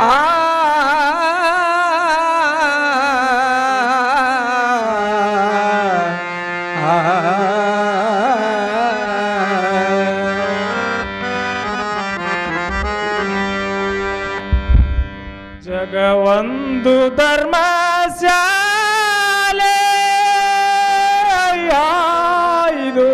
ಆ ಜಗವೊಂದು ಧರ್ಮ ಶಾಲೆ ಇದು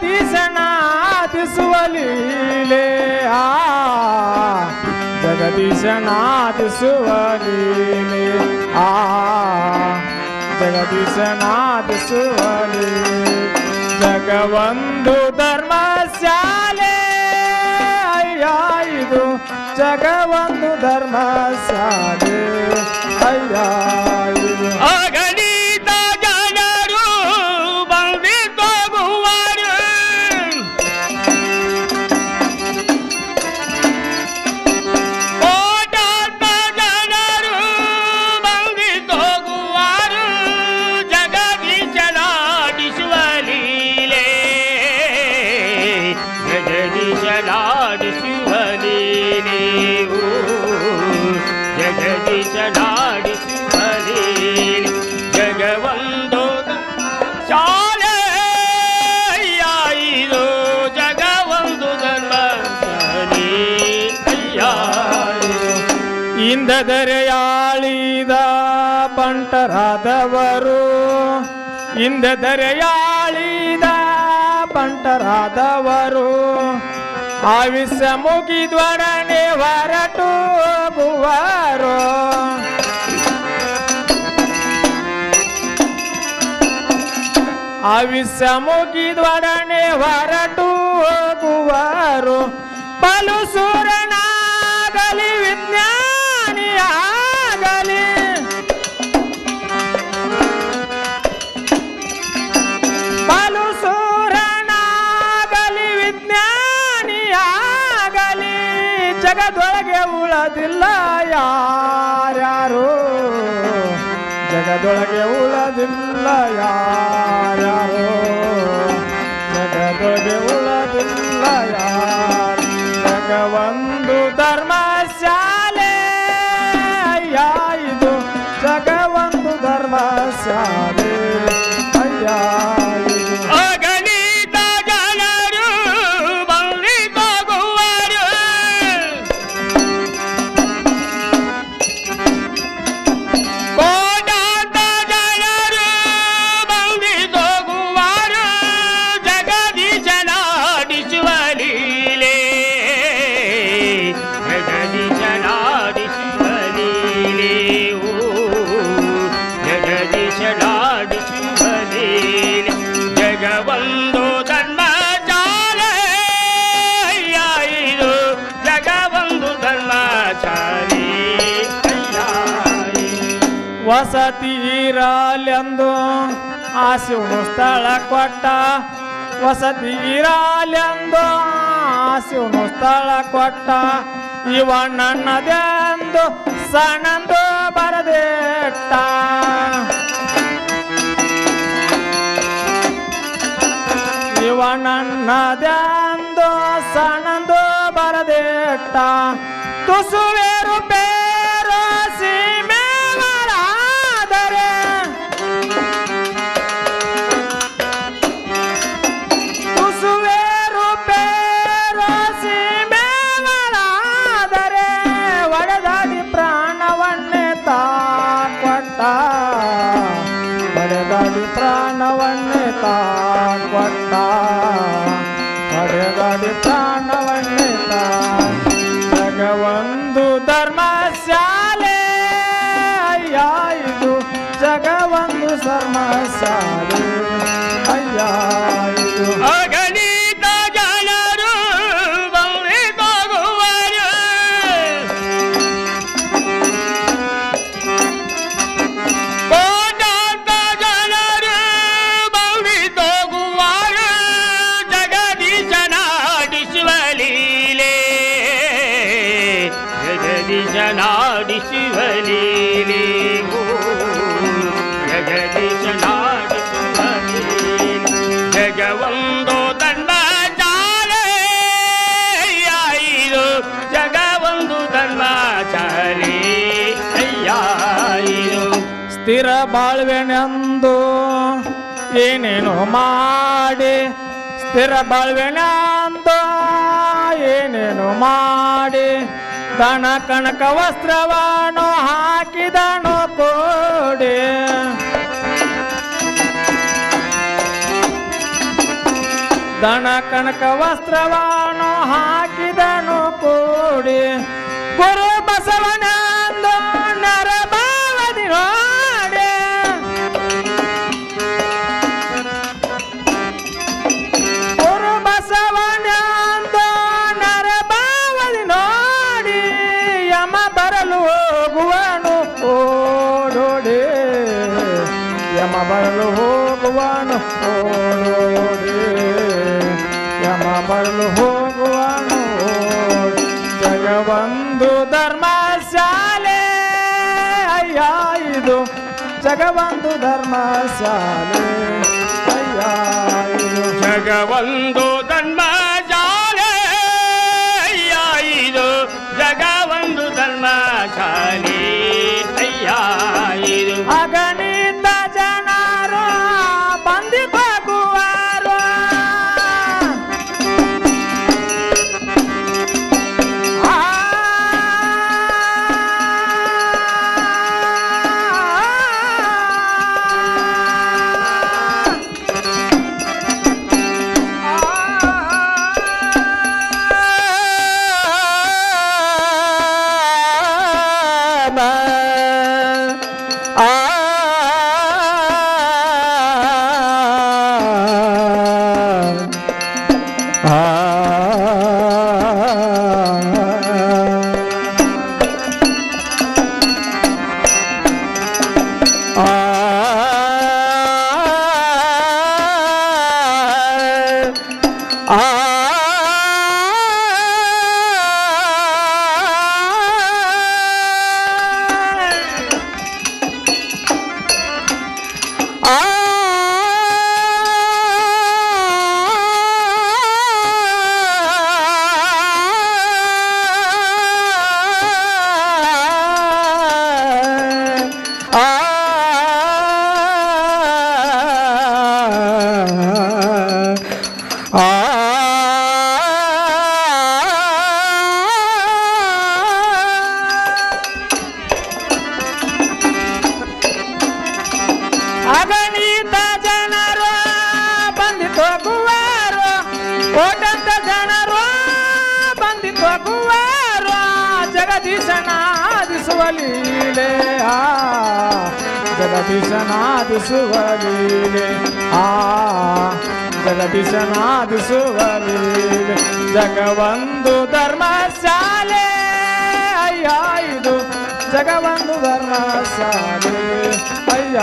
ಜಗದೀಶನ ದಿಸುವ ಲೀಲೆ ಆ ಜಗದೀಶನ ದಿಸುವ ಲೀಲೆ ಆ ಜಗದೀಶನಾದಿಸುವಲಿ ಜಗವೊಂದು ಧರ್ಮಶಾಲೆ. ಅಯ್ಯ, ಇದು ಜಗವೊಂದು ಧರ್ಮಶಾಲೆ. ಅಯ್ಯ. ಇಂದದರೆಯಾಳಿದ ಬಂಟರಾದವರು ಇಂದದರೆಯಾಳಿದ ಪಂಟರಾದವರು ಆವಿಸ ಮುಗಿದ್ವಡನೆ ಹೊರಟು ಹೋಗುವರು ಆವಿಸ ಮುಗಿದ್ವಡನೆ ಹೊರಟು ಹೋಗುವರು ಬಲು ಸೂರನಾಗಲಿ ಜಗದೊಳಗೆ ಉಳದಿಲ್ಲ ಯಾರ್ಯಾರು? ಜಗದೊಳಗೆ ಉಳದಿಲ್ಲ ಯಾರ್ಯಾರು? ಜಗದೊಳಗೆ ಉಳದಿಲ್ಲ ಯಾರು ಜಗವೊಂದು ಧರ್ಮಶಾಲೆ ಇದು. ವಸತಿ ಇರಲೆಂದು ಆಸಿವನು ಸ್ಥಳ ಕೊಟ್ಟ. ವಸತಿ ಇರಲೆಂದು ಆಸಿವನು ಸ್ಥಳ ಕೊಟ್ಟ. ಇವ ನನ್ನದೆಂದು ಸಣ್ಣಂದು ಬರದೇಟ್ಟ. ಇವ ನನ್ನದೆಂದು ಸಣ್ಣಂದು ಬರದೇಟ್ಟ. ತುಸುವೇರು ಬಾಳ್ವೆನೆಂದು ಏನೇನು ಮಾಡಿ, ಸ್ಥಿರ ಬಾಳ್ವೆನೆಂದು ಏನೇನು ಮಾಡಿ, ದನ ಕಣಕ ವಸ್ತ್ರವನ್ನು ಹಾಕಿದನು ಕೋಡಿ. ದನ ಕಣಕ ವಸ್ತ್ರವನ್ನು ಹಾಕಿದನು ಕೋಡೆ. ಗುರು ಹೋಗುವನು? ಓಡೋಡಿ ಯಮ ಬರಲು ಹೋಗುವನು? ಓಡೋಡಿ ಯಮ ಬರಲು ಹೋಗುವನು? ಜಗವಂದು ಜಗವೊಂದು ಧರ್ಮಶಾಲೆ. ಅಯ್ಯ, ಇದು ಜಗವೊಂದು ಧರ್ಮಶಾಲೆ. ಅಯ್ಯ, ಇದು ಜಗವೊಂದು ಧರ್ಮ ಇದು ಅಗಣಿತ ಕೋಟಂತ ಜನರು ಬಂದಿ ಹೋಗುವರು ಜಗದೀಶನಾದಿಸುವ ಲೀಲೆ ಆ ಜಗದೀಶನಾದಿಸುವ ಲೀಲೆ ಆ ಜಗದೀಶನಾದಿಸುವ ಲೀಲೆ ಜಗವಂದು ಧರ್ಮಶಾಲೆ, ಅಯ್ಯ, ಇದು ಜಗವಂದು ಧರ್ಮಶಾಲೆ. ಅಯ್ಯ